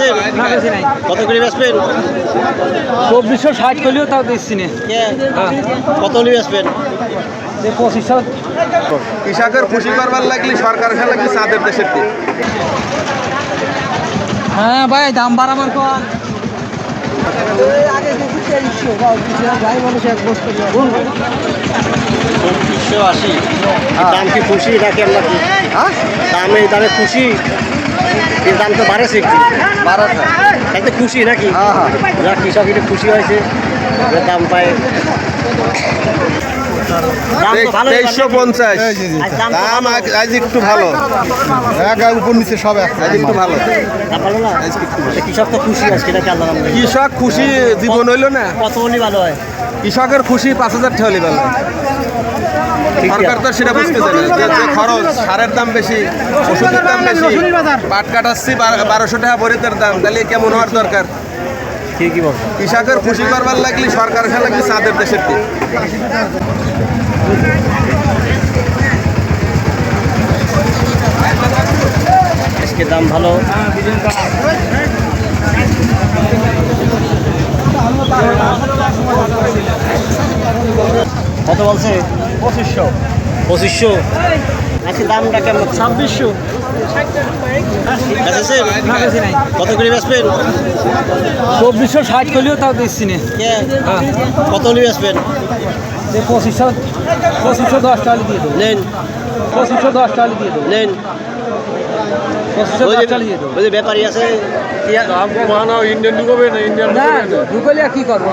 বেচবেন না বেশি নাই কত করে বেচবেন চব্বিশশো ষাট করলেও তাও দিচ্ছি না। হ্যাঁ। কত হলে বেচবেন পঁচিশশো। কৃষকের খুশি করবার লাগলে সরকার খেলা কি চাঁদের দেশের কি হ্যাঁ ভাই দাম বাড়াবার কর চব্বিশশো আশি। দাম কি খুশি নাকি আমরা কি দাম দামে খুশি? দাম তো বাড়েছে একটু। তাতে খুশি নাকি? যা কৃষক একটু খুশি হয়েছে দাম পায়। তেইশশো পঞ্চাশ। দাম। আজ- একটু ভালো। এক উপর নিচে সব আজ একটু ভালো। না? কৃষক তো খুশি আজকে কৃষক খুশি জীবন হইল না। কত ভালো হয়? কৃষকের খুশি পাঁচ হাজার হলে ভালো সরকার তো সেটা বুঝতেছে না। যে যে খরচ সারের দাম বেশি ওষুধের দাম বেশি পাট কাটাচ্ছি বারোশো টাকা বরিতের দাম তাহলে কেমন হওয়ার দরকার? ঠিকই বল কৃষকের খুশি করবার লাগলে সরকার খেলা কি চাঁদের দেশের কি আজকে দাম ভালো। কত বলছে? পঁচিশশো। পঁচিশশো। আজকে দামটা কেমন? ছাব্বিশশো। কত করে বেচবেন? চব্বিশশো ষাট করলেও তাও দিচ্ছি না। হ্যাঁ। কত করে বেচবেন? এই পঁচিশশো পঁচিশশো দশ টাকা দিয়ে দেবো। নেন। পঁচিশশো দশ টাকা দিয়ে দেবো। নেন। ওই যে ব্যাপারী আছে ইন্ডিয়ান ঢুকবে না ইন্ডিয়ান ঢুকলে কি করব?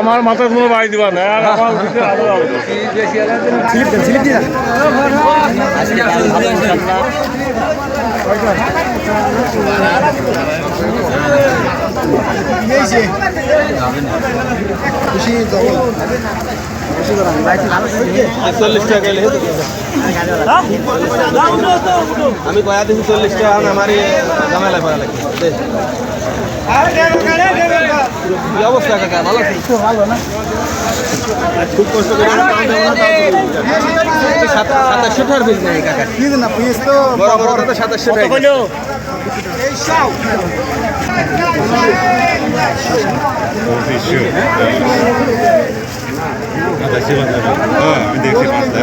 আমার মাথায় কোনো বাড়ি দিবা না আমার আমি কয়া দিছি চল্লিশ টাকা আমার ঝামেলা করা লাগে। কি অবস্থা কাকা? ভালো আছিস খুব কষ্ট করে সাতাশশো টাকার বিল নেই কাকা। কি না পিস তো বড় বড় তো সাতাশশো কত টাকা আমি দেখছি পাঁচটা